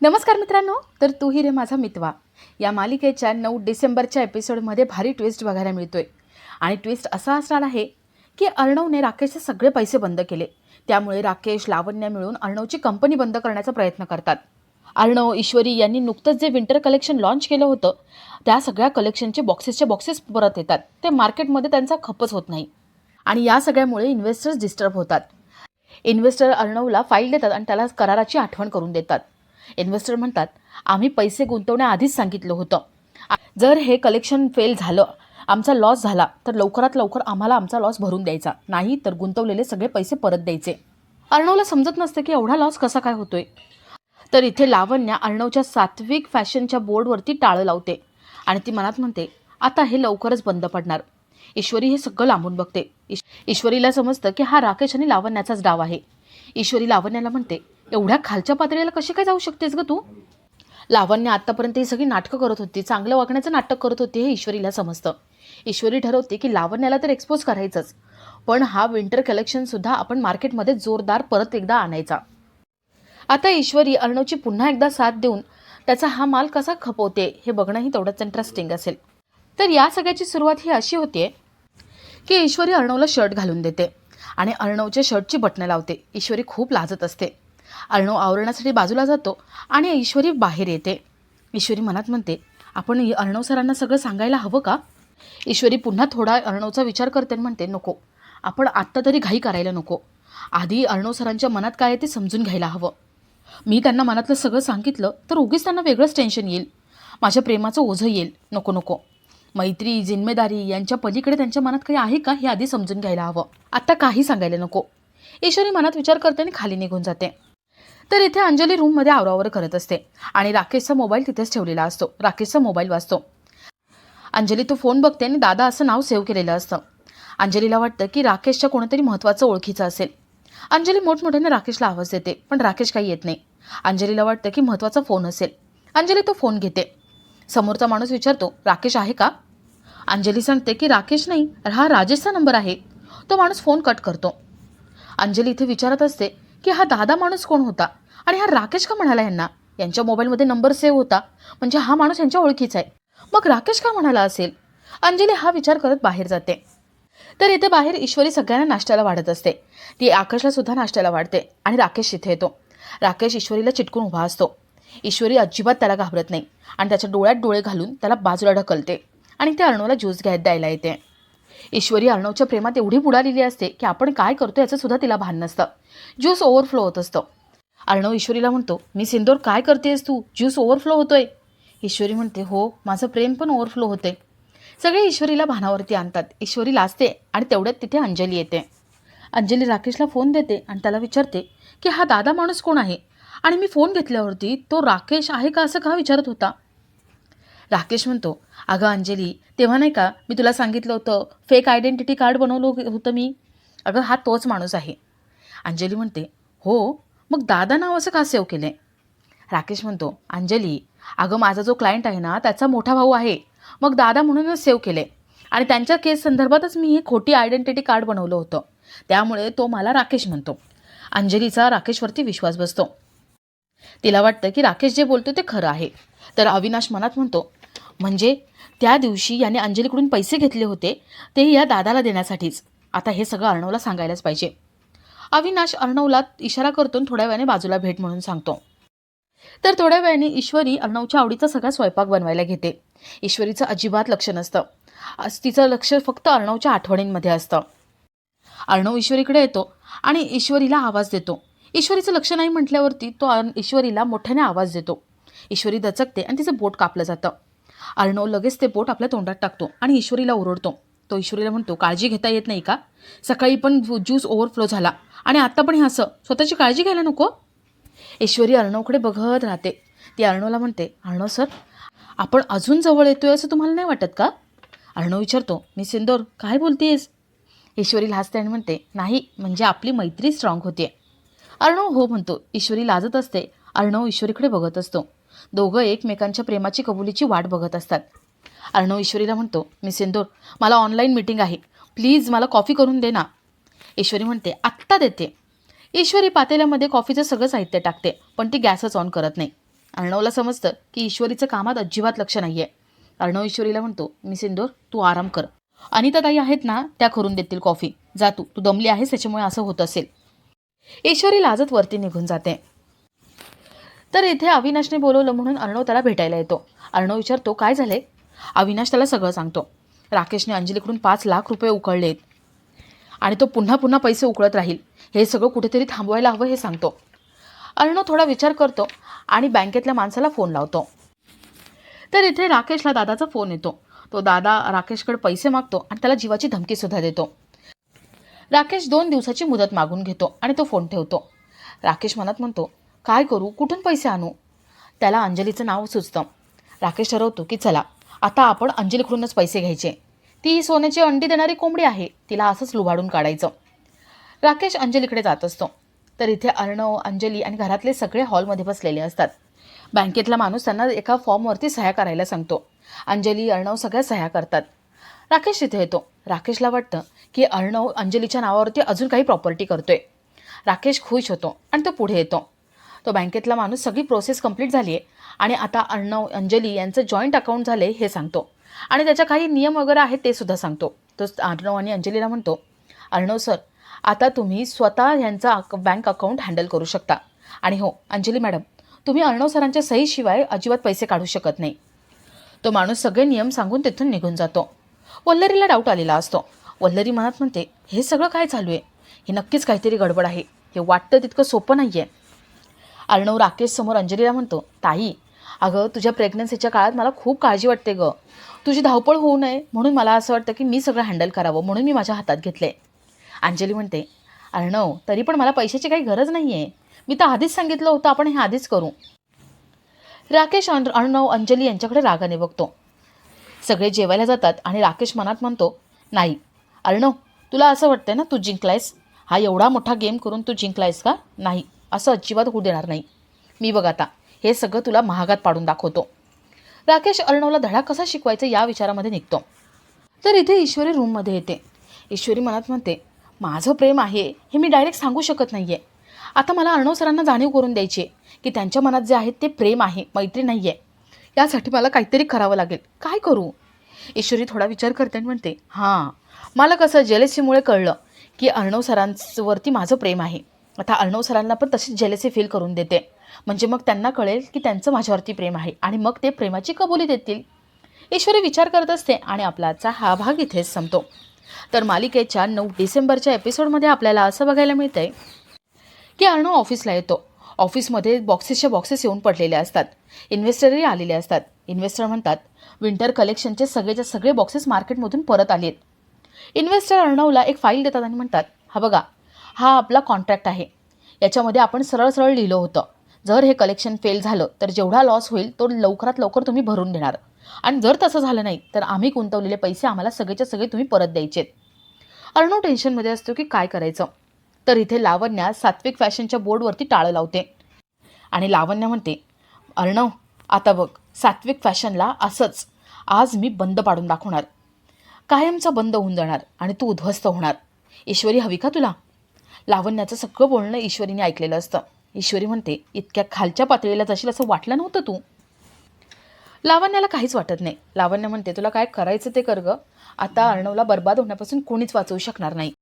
नमस्कार मित्रांनो तर तूही रे माझा मितवा. या मालिकेच्या नऊ डिसेंबरच्या एपिसोडमध्ये भारी ट्विस्ट बघायला मिळतोय. आणि ट्विस्ट असा असणार आहे की अर्णवने राकेशचे सगळे पैसे बंद केले. त्यामुळे राकेश लावण्या मिळून अर्णवची कंपनी बंद करण्याचा प्रयत्न करतात. अर्णव ईश्वरी यांनी नुकतंच जे विंटर कलेक्शन लॉन्च केलं होतं त्या सगळ्या कलेक्शनचे बॉक्सेसचे बॉक्सेस परत येतात. ते मार्केटमध्ये त्यांचा खपच होत नाही. आणि या सगळ्यामुळे इन्व्हेस्टर्स डिस्टर्ब होतात. इन्व्हेस्टर अर्णवला फाईल देतात आणि त्याला कराराची आठवण करून देतात. इन्व्हेस्टर म्हणतात आम्ही पैसे गुंतवण्याआधीच सांगितलं होतं. जर हे कलेक्शन फेल झालं आमचा लॉस झाला तर लवकरात लवकर आम्हाला आमचा लॉस भरून द्यायचा. नाही तर गुंतवलेले सगळे पैसे परत द्यायचे. अर्णवला समजत नसतं की एवढा लॉस कसा काय होतोय. तर इथे लावण्या अर्णवच्या सात्विक फॅशनच्या बोर्डवरती टाळं लावते आणि ती मनात म्हणते आता हे लवकरच बंद पडणार. ईश्वरी हे सगळं लांबून बघते. ईश्वरीला समजतं की हा राकेश आणि लावण्याचाच डाव आहे. ईश्वरी लावण्याला म्हणते एवढ्या खालच्या पातळीला कशी काय जाऊ शकतेस ग तू? लावण्य आत्तापर्यंत ही सगळी नाटकं करत होती. चांगलं वागण्याचं नाटक करत होती हे ईश्वरीला समजतं. ईश्वरी ठरवते की लावण्याला तर एक्सपोज करायचंच. पण हा विंटर कलेक्शनसुद्धा आपण मार्केटमध्ये जोरदार परत एकदा आणायचा. आता ईश्वरी अर्णवची पुन्हा एकदा साथ देऊन त्याचा हा माल कसा खपवते हे बघणंही तेवढंच इंटरेस्टिंग असेल. तर या सगळ्याची सुरुवात ही अशी होते की ईश्वरी अर्णवला शर्ट घालून देते आणि अर्णवच्या शर्टची बटणं लावते. ईश्वरी खूप लाजत असते. अर्णव आवरण्यासाठी बाजूला जातो आणि ईश्वरी बाहेर येते. ईश्वरी मनात म्हणते आपण अर्णव सरांना सगळं सांगायला हवं का? ईश्वरी पुन्हा थोडा अर्णवचा विचार करते आणि म्हणते नको. आपण आत्ता तरी घाई करायला नको. आधी अर्णव सरांच्या मनात काय आहे ते समजून घ्यायला हवं. मी त्यांना मनातलं सगळं सांगितलं तर उगीच त्यांना वेगळंच टेन्शन येईल. माझ्या प्रेमाचं ओझं येईल. नको नको. मैत्री जिम्मेदारी यांच्या पलीकडे त्यांच्या मनात काही आहे का हे आधी समजून घ्यायला हवं. आत्ता काही सांगायला नको. ईश्वरी मनात विचार करते आणि खाली निघून जाते. तर इथे अंजली रूममध्ये आवरावर करत असते. आणि राकेशचा मोबाईल तिथेच ठेवलेला असतो. राकेशचा मोबाईल वाचतो. अंजली तो फोन बघते आणि दादा असं नाव सेव्ह केलेलं असतं. अंजलीला वाटतं की राकेशच्या कोणतरी महत्त्वाचं ओळखीचं असेल. अंजली मोठमोठ्याने राकेशला आवाज देते पण राकेश काही येत नाही. अंजलीला वाटतं की महत्त्वाचा फोन असेल. अंजली तो फोन घेते. समोरचा माणूस विचारतो राकेश आहे का? अंजली सांगते की राकेश नाही हा राजेशचा नंबर आहे. तो माणूस फोन कट करतो. अंजली इथे विचारत असते की हा दादा माणूस कोण होता? आणि हा राकेश का म्हणाला यांना यांच्या मोबाईलमध्ये नंबर सेव्ह होता. म्हणजे हा माणूस यांच्या ओळखीचा आहे. मग राकेश का म्हणाला असेल? अंजली हा विचार करत बाहेर जाते. तर इथे बाहेर ईश्वरी सगळ्यांना नाश्त्याला वाढत असते. ती आकाशला सुद्धा नाश्त्याला वाढते आणि राकेश तिथे येतो. राकेश ईश्वरीला चिटकून उभा असतो. ईश्वरी अजिबात त्याला घाबरत नाही आणि त्याच्या डोळ्यात डोळे घालून त्याला बाजूला ढकलते आणि ते अर्णवला ज्यूस घ्यायला द्यायला येते. ईश्वरी अर्णवच्या प्रेमात एवढी बुडालेली असते की आपण काय करतो याचं सुद्धा तिला भान नसतं. ज्यूस ओव्हरफ्लो होत असतं. अर्णव ईश्वरीला म्हणतो मी सिंदोर काय करतेस तू? ज्यूस ओव्हरफ्लो होतोय. ईश्वरी म्हणते हो माझं प्रेम पण ओव्हरफ्लो होते सगळे ईश्वरीला भानावरती आणतात. ईश्वरी लाजते आणि तेवढ्यात तिथे अंजली येते. अंजली राकेशला फोन देते आणि त्याला विचारते की हा दादा माणूस कोण आहे? आणि मी फोन घेतल्यावरती तो राकेश आहे का असं का विचारत होता? राकेश म्हणतो अगं अंजली तेव्हा नाही का मी तुला सांगितलं होतं फेक आयडेंटिटी कार्ड बनवलं होतं मी. अगं हा तोच माणूस आहे. अंजली म्हणते हो मग दादा नाव असं का सेव्ह केलं राकेश म्हणतो अंजली अगं माझा जो क्लायंट आहे ना त्याचा मोठा भाऊ आहे. मग दादा म्हणूनच सेव्ह केले आणि त्यांच्या केस संदर्भातच मी हे खोटी आयडेंटिटी कार्ड बनवलं होतं. त्यामुळे तो मला राकेश म्हणतो. अंजलीचा राकेशवरती विश्वास बसतो. तिला वाटतं की राकेश जे बोलतो ते खरं आहे. तर अविनाश मनात म्हणतो म्हणजे त्या दिवशी याने अंजलीकडून पैसे घेतले होते ते या दादाला देण्यासाठीच. आता हे सगळं अर्णवला सांगायलाच पाहिजे. अविनाश अर्णवला इशारा करतो थोड्या वेळाने बाजूला भेट म्हणून सांगतो. तर थोड्या वेळाने ईश्वरी अर्णवच्या आवडीचा सगळा स्वयंपाक बनवायला घेते. ईश्वरीचं अजिबात लक्ष नसतं. तिचं लक्ष फक्त अर्णवच्या आठवणींमध्ये असतं. अर्णव ईश्वरीकडे येतो आणि ईश्वरीला आवाज देतो. ईश्वरीचं लक्ष नाही म्हटल्यावरती तो ईश्वरीला मोठ्याने आवाज देतो. ईश्वरी दचकते आणि तिचं बोट कापलं जातं. अर्णव लगेच ते बोट आपल्या तोंडात टाकतो आणि ईश्वरीला ओरडतो. तो ईश्वरीला म्हणतो काळजी घेता येत नाही का? सकाळी पण ज्यूस ओव्हरफ्लो झाला. आणि आत्ता पण हे असं. स्वतःची काळजी घ्यायला नको. ईश्वरी अर्णवकडे बघत राहते. ती अर्णवला म्हणते अर्णव सर आपण अजून जवळ येतोय असं तुम्हाला नाही वाटत का? अर्णव विचारतो मी सिंदोर काय बोलतेस? ईश्वरी लाजते आणि म्हणते नाही म्हणजे आपली मैत्री स्ट्रॉंग होते अर्णव हो म्हणतो ईश्वरी लाजत असते. अर्णव ईश्वरीकडे बघत असतो. दोघं एकमेकांच्या प्रेमाची कबुलीची वाट बघत असतात. अर्णव ईश्वरीला म्हणतो मी सिंदोर मला ऑनलाईन मीटिंग आहे. प्लीज मला कॉफी करून दे ना. ईश्वरी म्हणते आत्ता देते. ईश्वरी पातेल्यामध्ये कॉफीचं सगळं साहित्य टाकते पण ती गॅसच ऑन करत नाही. अर्णवला समजतं की ईश्वरीचं कामात अजिबात लक्ष नाही आहे अर्णव ईश्वरीला म्हणतो मी सिंदूर तू आराम कर. अनिताताई आहेत ना त्या करून देतील कॉफी जा तू तू दमली आहेस त्याच्यामुळे असं होत असेल. ईश्वरी लाजत वरती निघून जाते. तर इथे अविनाशने बोलवलं म्हणून अर्णव त्याला भेटायला येतो. अर्णव विचारतो काय झालंय? अविनाश त्याला सगळं सांगतो. राकेशने अंजलीकडून पाच लाख रुपये उकळलेत. आणि तो पुन्हा पुन्हा पैसे उकळत राहील. हे सगळं कुठेतरी थांबवायला हवं हे सांगतो. अर्णव थोडा विचार करतो आणि बँकेतल्या माणसाला फोन लावतो. तर इथे राकेशला दादाचा फोन येतो. तो दादा राकेशकडे पैसे मागतो आणि त्याला जीवाची धमकीसुद्धा देतो. राकेश दोन दिवसाची मुदत मागून घेतो आणि तो फोन ठेवतो. राकेश मनात म्हणतो काय करू? कुठून पैसे आणू? त्याला अंजलीचं नाव सुचतं. राकेश ठरवतो की चला आता आपण अंजलीकडूनच पैसे घ्यायचे. ती सोन्याची अंडी देणारी कोंबडी आहे तिला असंच लुबाडून काढायचं. राकेश अंजलीकडे जात असतो. तर इथे अर्णव अंजली आणि घरातले सगळे हॉलमध्ये बसलेले असतात. बँकेतला माणूस त्यांना एका फॉर्मवरती सह्या करायला सांगतो. अंजली अर्णव सगळ्या सह्या करतात. राकेश तिथे येतो. राकेशला वाटतं की अर्णव अंजलीच्या नावावरती अजून काही प्रॉपर्टी करतोय. राकेश खुश होतो आणि तो पुढे येतो. तो बँकेतला माणूस सगळी प्रोसेस कंप्लीट झाली आहे आणि आता अर्णव अंजली यांचं जॉईंट अकाउंट झाले हे सांगतो. आणि त्याच्या काही नियम वगैरे आहेत ते सुद्धा सांगतो. तो अर्णव आणि अंजलीला म्हणतो अर्णव सर आता तुम्ही स्वतः यांचा अक बँक अकाउंट हँडल करू शकता. आणि हो अंजली मॅडम तुम्ही अर्णव सरांच्या सहीशिवाय अजिबात पैसे काढू शकत नाही. तो माणूस सगळे नियम सांगून तिथून निघून जातो. वल्लरीला डाऊट आलेला असतो. वल्लरी मनात म्हणते हे सगळं काय चालू आहे? हे नक्कीच काहीतरी गडबड आहे. हे वाटतं तितकं सोपं नाही आहे अर्णव राकेश समोर अंजलीला म्हणतो ताई अगं तुझ्या प्रेग्नन्सीच्या काळात मला खूप काळजी वाटते गं. तुझी धावपळ होऊ नये म्हणून मला असं वाटतं की मी सगळं हँडल करावं म्हणून मी माझ्या हातात घेतले. अंजली म्हणते अर्णव तरी पण मला पैशाची काही गरज नाही आहे मी तर आधीच सांगितलं होतं आपण हे आधीच करू. राकेश अन अर्णव अंजली यांच्याकडे रागाने बघतो. सगळे जेवायला जातात आणि राकेश मनात म्हणतो नाही अर्णव तुला असं वाटतंय ना तू जिंकलायस? हा एवढा मोठा गेम करून तू जिंकलायस का? नाही असं अजिबात होऊ देणार नाही. मी बघ आता. हे सगळं तुला महागात पाडून दाखवतो. राकेश अर्णवला धडा कसा शिकवायचा या विचारामध्ये निघतो. तर इथे ईश्वरी रूममध्ये येते. ईश्वरी मनात म्हणते माझं प्रेम आहे हे मी डायरेक्ट सांगू शकत नाही आहे आता मला अर्णव सरांना जाणीव करून द्यायची आहे की त्यांच्या मनात जे आहे ते प्रेम आहे मैत्री नाही आहे यासाठी मला काहीतरी करावं लागेल. काय करू? ईश्वरी थोडा विचार करते आणि म्हणते हां मला कसं जेलेसीमुळे कळलं की अर्णव सरांवरती माझं प्रेम आहे. आता अर्णव सरांना पण तशीच जेलेसी फील करून देते. म्हणजे मग त्यांना कळेल की त्यांचं माझ्यावरती प्रेम आहे आणि मग ते प्रेमाची कबुली देतील. ईश्वरी विचार करत असते आणि आपला आजचा हा भाग इथेच संपतो. तर मालिकेच्या नऊ डिसेंबरच्या एपिसोडमध्ये आपल्याला असं बघायला मिळतंय की अर्णव ऑफिसला येतो. ऑफिसमध्ये बॉक्सेसच्या बॉक्सेस येऊन पडलेले असतात. इन्व्हेस्टरही आलेले असतात. इन्व्हेस्टर म्हणतात विंटर कलेक्शनचे सगळेच्या सगळे बॉक्सेस मार्केटमधून परत आले आहेत इन्व्हेस्टर अर्णवला एक फाईल देतात आणि म्हणतात हा बघा हा आपला कॉन्ट्रॅक्ट आहे. याच्यामध्ये आपण सरळ सरळ लिहिलं होतं. जर हे कलेक्शन फेल झालं तर जेवढा लॉस होईल तो लवकरात लवकर तुम्ही भरून देणार. आणि जर तसं झालं नाही तर आम्ही गुंतवलेले पैसे आम्हाला सगळेच्या सगळे तुम्ही परत द्यायचे अर्णव टेन्शनमध्ये असतो की काय करायचं? तर इथे लावण्या सात्विक फॅशनच्या बोर्डवरती टाळं लावते. आणि लावण्य म्हणते अर्णव आता बघ सात्विक फॅशनला असंच आज मी बंद पाडून दाखवणार. कायमचा बंद होऊन जाणार आणि तू उद्ध्वस्त होणार. ईश्वरी हवी का तुला? लावण्याचं सगळं बोलणं ईश्वरीने ऐकलेलं असतं. ईश्वरी म्हणते इतक्या खालच्या पातळीला जाशील असं वाटलं नव्हतं तू. लावण्याला काहीच वाटत नाही. लावण्य म्हणते तुला काय करायचं ते कर गं. आता अर्णवला बर्बाद होण्यापासून कोणीच वाचवू शकणार नाही.